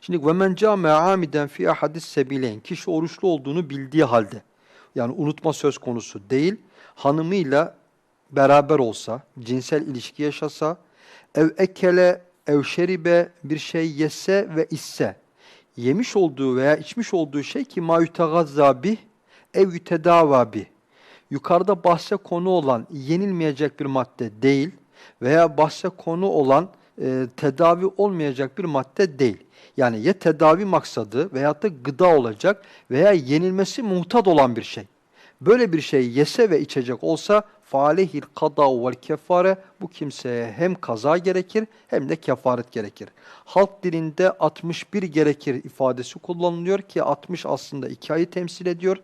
Şimdi ve men amiden fi ahadis sebileyn kişi oruçlu olduğunu bildiği halde yani unutma söz konusu değil hanımıyla beraber olsa, cinsel ilişki yaşasa, ev ekele, ev şeribe bir şey yese ve isse, yemiş olduğu veya içmiş olduğu şey ki ma yutagazza bih, ev yütedava bih. Yukarıda bahse konu olan yenilmeyecek bir madde değil veya bahse konu olan e, tedavi olmayacak bir madde değil. Yani ya tedavi maksadı veyahut da gıda olacak veya yenilmesi muhtat olan bir şey. Böyle bir şey yese ve içecek olsa falehil kada vel kefare bu kimseye hem kaza gerekir hem de kefaret gerekir. Halk dilinde 61 gerekir ifadesi kullanılıyor ki 60 aslında 2 ayı temsil ediyor.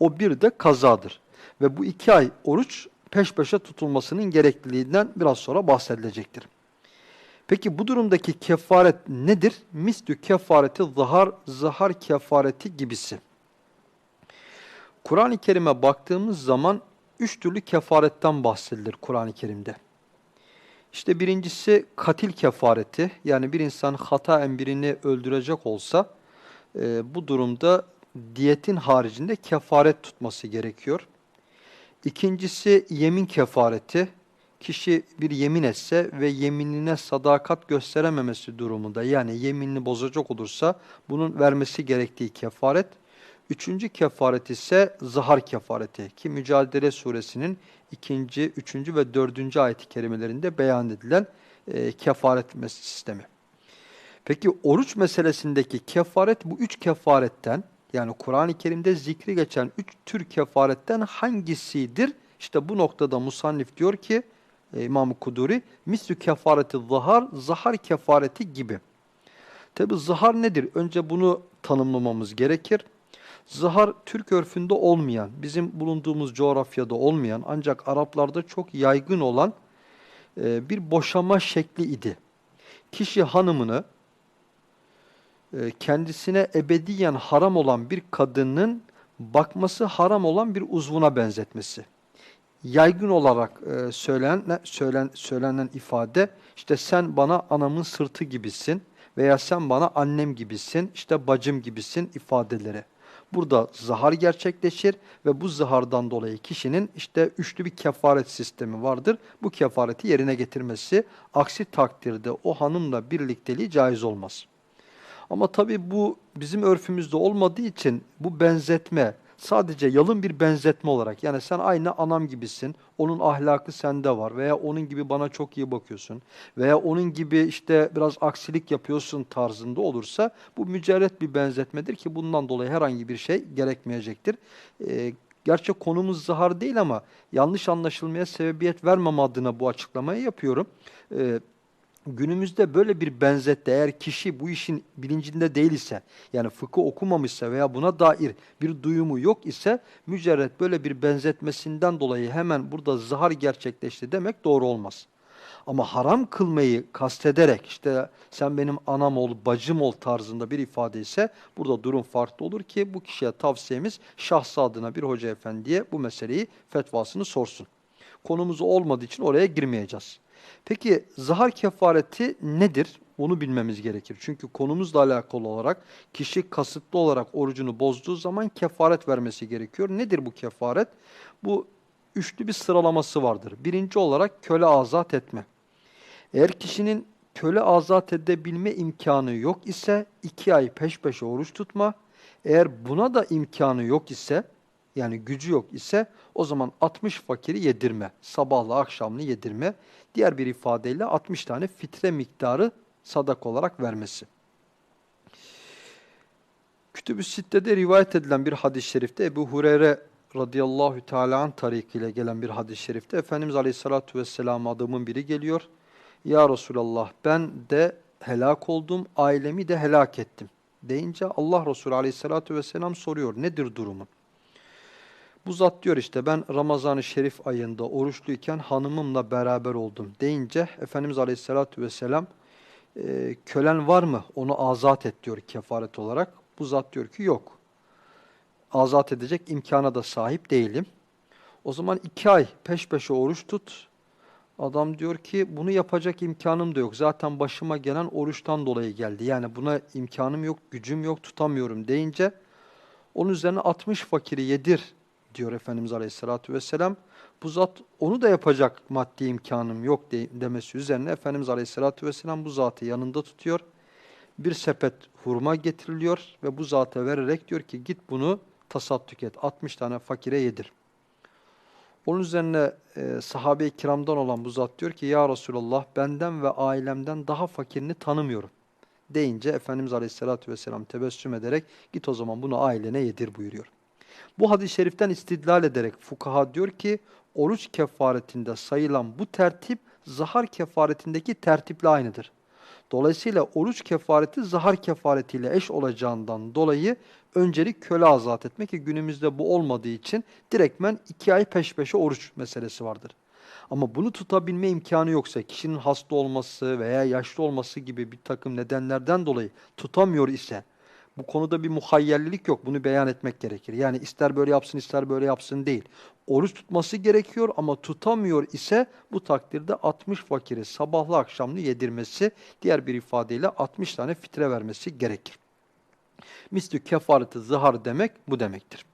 O bir de kazadır. Ve bu iki ay oruç peş peşe tutulmasının gerekliliğinden biraz sonra bahsedilecektir. Peki bu durumdaki kefaret nedir? Mislü kefareti zahar, zahar kefareti gibisi. Kur'an-ı Kerim'e baktığımız zaman üç türlü kefaretten bahsedilir Kur'an-ı Kerim'de. İşte birincisi katil kefareti. Yani bir insan hataen birini öldürecek olsa e, bu durumda diyetin haricinde kefaret tutması gerekiyor. İkincisi yemin kefareti. Kişi bir yemin etse ve yeminine sadakat gösterememesi durumunda yani yeminini bozacak olursa bunun vermesi gerektiği kefaret. Üçüncü kefaret ise zahar kefareti ki Mücadele suresinin ikinci, üçüncü ve dördüncü ayet-i kerimelerinde beyan edilen e, kefaret sistemi. Peki oruç meselesindeki kefaret bu üç kefaretten yani Kur'an-ı Kerim'de zikri geçen üç tür kefaretten hangisidir? İşte bu noktada Musannif diyor ki İmam-ı Kuduri mislü kefareti zahar, zahar kefareti gibi. Tabi zahar nedir? Önce bunu tanımlamamız gerekir. Zahar Türk örfünde olmayan, bizim bulunduğumuz coğrafyada olmayan ancak Araplarda çok yaygın olan e, bir boşama şekli idi. Kişi hanımını e, kendisine ebediyen haram olan bir kadının bakması haram olan bir uzvuna benzetmesi. Yaygın olarak e, söylenen, söylen, söylenen ifade işte sen bana anamın sırtı gibisin veya sen bana annem gibisin, işte bacım gibisin ifadeleri. Burada zahar gerçekleşir ve bu zahardan dolayı kişinin işte üçlü bir kefaret sistemi vardır. Bu kefareti yerine getirmesi aksi takdirde o hanımla birlikteliği caiz olmaz. Ama tabii bu bizim örfümüzde olmadığı için bu benzetme sadece yalın bir benzetme olarak yani sen aynı anam gibisin, onun ahlakı sende var veya onun gibi bana çok iyi bakıyorsun veya onun gibi işte biraz aksilik yapıyorsun tarzında olursa bu mücerret bir benzetmedir ki bundan dolayı herhangi bir şey gerekmeyecektir. Ee, gerçi konumuz zahar değil ama yanlış anlaşılmaya sebebiyet vermem adına bu açıklamayı yapıyorum. Ee, günümüzde böyle bir benzette eğer kişi bu işin bilincinde değil ise yani fıkıh okumamışsa veya buna dair bir duyumu yok ise mücerret böyle bir benzetmesinden dolayı hemen burada zahar gerçekleşti demek doğru olmaz. Ama haram kılmayı kastederek işte sen benim anam ol, bacım ol tarzında bir ifade ise burada durum farklı olur ki bu kişiye tavsiyemiz şahsı adına bir hoca efendiye bu meseleyi fetvasını sorsun. Konumuz olmadığı için oraya girmeyeceğiz. Peki zahar kefareti nedir? Onu bilmemiz gerekir. Çünkü konumuzla alakalı olarak kişi kasıtlı olarak orucunu bozduğu zaman kefaret vermesi gerekiyor. Nedir bu kefaret? Bu üçlü bir sıralaması vardır. Birinci olarak köle azat etme. Eğer kişinin köle azat edebilme imkanı yok ise iki ay peş peşe oruç tutma. Eğer buna da imkanı yok ise yani gücü yok ise o zaman 60 fakiri yedirme. Sabahla akşamlı yedirme. Diğer bir ifadeyle 60 tane fitre miktarı sadak olarak vermesi. Kütüb-ü Sitte'de rivayet edilen bir hadis-i şerifte Ebu Hureyre radıyallahu teala an gelen bir hadis-i şerifte Efendimiz aleyhissalatu vesselam adamın biri geliyor. Ya Resulallah ben de helak oldum, ailemi de helak ettim. Deyince Allah Resulü aleyhissalatu vesselam soruyor nedir durumun? Bu zat diyor işte ben Ramazan-ı Şerif ayında oruçluyken hanımımla beraber oldum deyince Efendimiz Aleyhisselatü Vesselam e, kölen var mı onu azat et diyor kefaret olarak. Bu zat diyor ki yok. Azat edecek imkana da sahip değilim. O zaman iki ay peş peşe oruç tut. Adam diyor ki bunu yapacak imkanım da yok. Zaten başıma gelen oruçtan dolayı geldi. Yani buna imkanım yok, gücüm yok, tutamıyorum deyince onun üzerine 60 fakiri yedir diyor Efendimiz Aleyhisselatü Vesselam. Bu zat onu da yapacak maddi imkanım yok de, demesi üzerine Efendimiz Aleyhisselatü Vesselam bu zatı yanında tutuyor. Bir sepet hurma getiriliyor ve bu zata vererek diyor ki git bunu tasadduk et. 60 tane fakire yedir. Onun üzerine e, sahabe-i kiramdan olan bu zat diyor ki ya Resulallah benden ve ailemden daha fakirini tanımıyorum. Deyince Efendimiz Aleyhisselatü Vesselam tebessüm ederek git o zaman bunu ailene yedir buyuruyor. Bu hadis-i şeriften istidlal ederek fukaha diyor ki oruç kefaretinde sayılan bu tertip zahar kefaretindeki tertiple aynıdır. Dolayısıyla oruç kefareti zahar kefaretiyle eş olacağından dolayı öncelik köle azat etmek ki günümüzde bu olmadığı için direktmen iki ay peş peşe oruç meselesi vardır. Ama bunu tutabilme imkanı yoksa kişinin hasta olması veya yaşlı olması gibi bir takım nedenlerden dolayı tutamıyor ise bu konuda bir muhayyerlilik yok. Bunu beyan etmek gerekir. Yani ister böyle yapsın ister böyle yapsın değil. Oruç tutması gerekiyor ama tutamıyor ise bu takdirde 60 fakiri sabahlı akşamlı yedirmesi, diğer bir ifadeyle 60 tane fitre vermesi gerekir. Mislü kefareti zihar demek bu demektir.